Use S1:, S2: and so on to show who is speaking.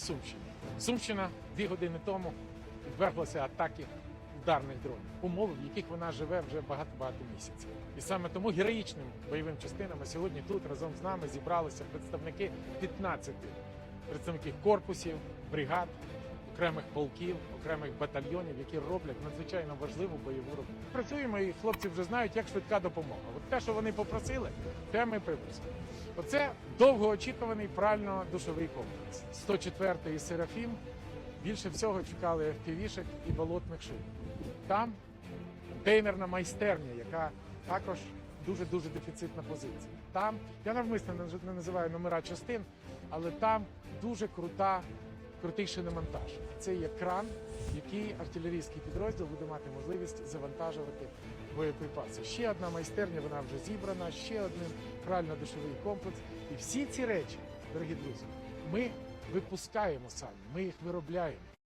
S1: Сумщині. Сумщина дві години тому підверглася атаки ударних дронів, умови, в яких вона живе вже багато-багато місяців. І саме тому героїчним бойовим частинам сьогодні тут разом з нами зібралися представники 15 представників корпусів, бригад, окремих полків, окремих батальйонів, які роблять надзвичайно важливу бойову роботу. Працюємо і хлопці вже знають, як швидка допомога. От те, що вони попросили, те ми привезли. Оце довгоочікуваний правильно душовий комплекс. 104-й Серафім більше всього чекали FPV-шек і болотних шин. Там контейнерна майстерня, яка також дуже дуже дефіцитна позиція. Там я навмисно не називаю номера частин, але там дуже крута, крутий шиномонтаж. Це є кран, який артилерійський підрозділ буде мати можливість завантажувати боєприпаси. Ще одна майстерня, вона вже зібрана, ще один прально-душовий комплекс. І всі ці речі, дорогі друзі, ми випускаємо самі, ми їх виробляємо.